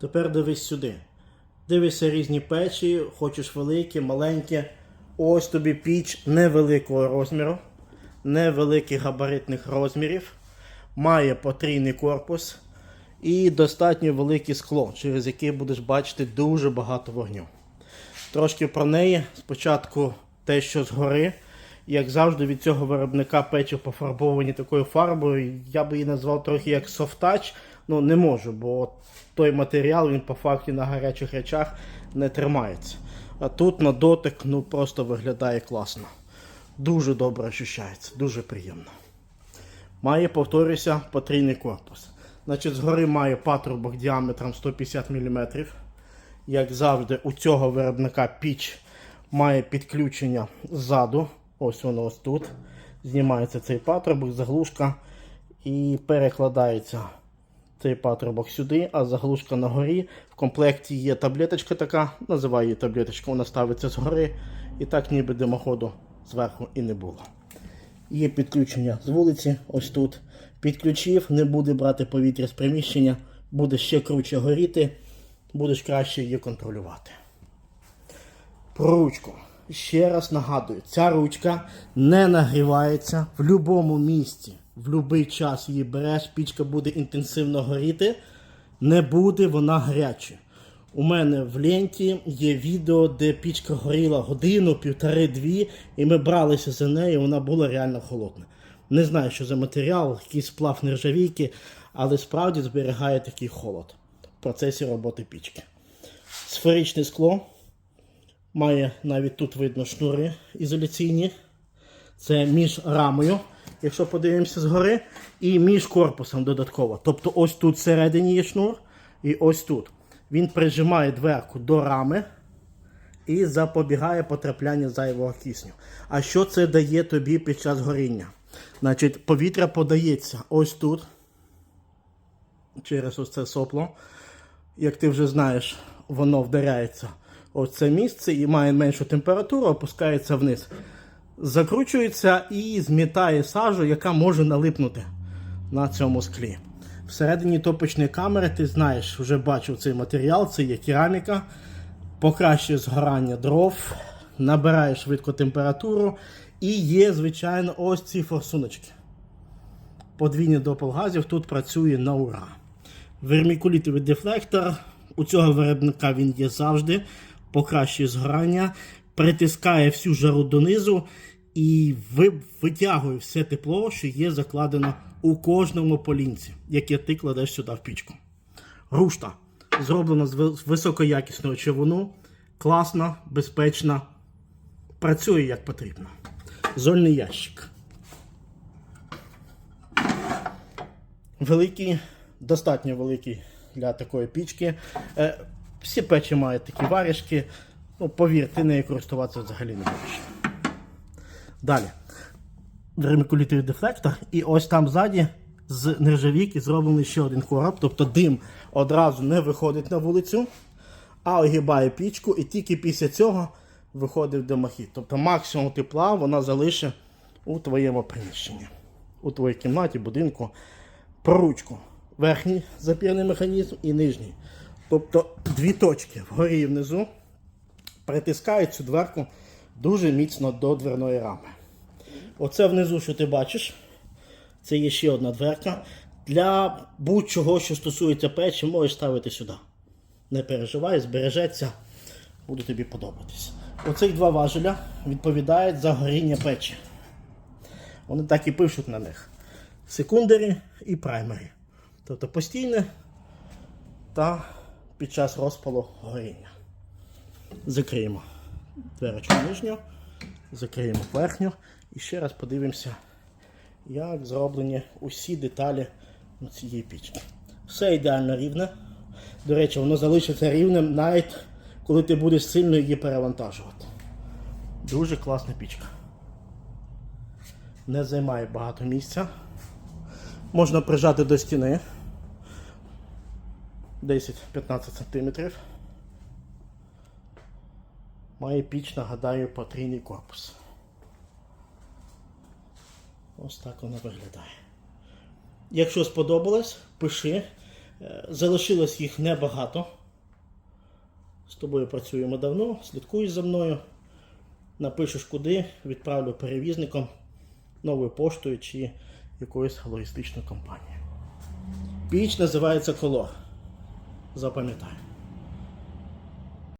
Тепер дивись сюди. Дивишся різні печі, хочеш великі, маленькі. Ось тобі піч невеликого розміру, невеликих габаритних розмірів, має потрійний корпус і достатньо велике скло, через яке будеш бачити дуже багато вогню. Трошки про неї. Спочатку те, що згори. Як завжди, від цього виробника печі пофарбовані такою фарбою. Я би її назвав трохи як софтач. Ну не можу, бо той матеріал він по факті на гарячих речах не тримається. А тут на дотик ну просто виглядає класно. Дуже добре ощущається, дуже приємно. Має, повторюся, потрійний корпус. Значить, згори має патрубок діаметром 150 мм. Як завжди, у цього виробника піч має підключення ззаду. Ось воно ось тут. Знімається цей патрубок, заглушка і перекладається цей патрубок сюди, а заглушка на горі. В комплекті є таблеточка така, називаю її таблеточка, вона ставиться згори. І так ніби димоходу зверху і не було. Є підключення з вулиці, ось тут. Підключив, не буде брати повітря з приміщення, буде ще круче горіти, будеш краще її контролювати. Про ручку. Ще раз нагадую, ця ручка не нагрівається в будь-якому місці. В будь-який час її береш, пічка буде інтенсивно горіти, не буде вона гаряча. У мене в ленті є відео, де пічка горіла годину, півтори-дві, і ми бралися за нею, вона була реально холодна. Не знаю, що за матеріал, якийсь сплав нержавійки, але справді зберігає такий холод в процесі роботи пічки. Сферичне скло. Має навіть тут видно шнури ізоляційні. Це між рамою, якщо подивимося згори, і між корпусом додатково. Тобто ось тут всередині є шнур, і ось тут. Він прижимає дверку до рами і запобігає потраплянню зайвого кисню. А що це дає тобі під час горіння? Значить, повітря подається ось тут, через ось це сопло. Як ти вже знаєш, воно вдаряється ось це місце і має меншу температуру, опускається вниз. Закручується і змітає сажу, яка може налипнути на цьому склі. Всередині топочної камери ти знаєш, вже бачив цей матеріал, це є кераміка, покращує згорання дров, набирає швидко температуру і є, звичайно, ось ці форсуночки. Подвійний допал газів тут працює на ура. Вермікулітовий дефлектор. У цього виробника він є завжди, покращує згорання, притискає всю жару донизу і витягує все тепло, що є закладено у кожному полінці, яке ти кладеш сюди в пічку. Рушта зроблена з високоякісного човуну, класна, безпечна, працює як потрібно. Зольний ящик. Великий, достатньо великий для такої пічки. Е, всі печі мають такі варішки. Ну, повір, ти нею користуватися взагалі не будеш. Далі. Дермікулітовий дефлектор. І ось там ззаді з нержавійки зроблений ще один короб. Тобто дим одразу не виходить на вулицю, а огибає пічку, і тільки після цього виходить димохід. Тобто максимум тепла вона залишить у твоєму приміщенні, у твоїй кімнаті, будинку. Про ручку. Верхній запірний механізм і нижній. Тобто дві точки вгорі і внизу притискають цю дверку дуже міцно до дверної рами. Оце внизу, що ти бачиш, це є ще одна дверка. Для будь-чого, що стосується печі, можеш ставити сюди. Не переживай, збережеться, буде тобі подобатись. Оці два важеля відповідають за горіння печі. Вони так і пишуть на них: секундері і праймері. Тобто постійне та під час розпалу горіння. Закриємо дверочку нижню, закриємо верхню і ще раз подивимося, як зроблені усі деталі цієї пічки. Все ідеально рівне. До речі, воно залишиться рівним навіть коли ти будеш сильно її перевантажувати. Дуже класна пічка. Не займає багато місця. Можна прижати до стіни 10-15 см. Має піч, нагадаю, потрійний корпус. Ось так вона виглядає. Якщо сподобалось, пиши. Е, Залишилось їх небагато. З тобою працюємо давно, слідкуєш за мною. Напишеш куди, відправлю перевізником, новою поштою чи якоюсь логістичною компанією. Піч називається колор. Запам'ятай.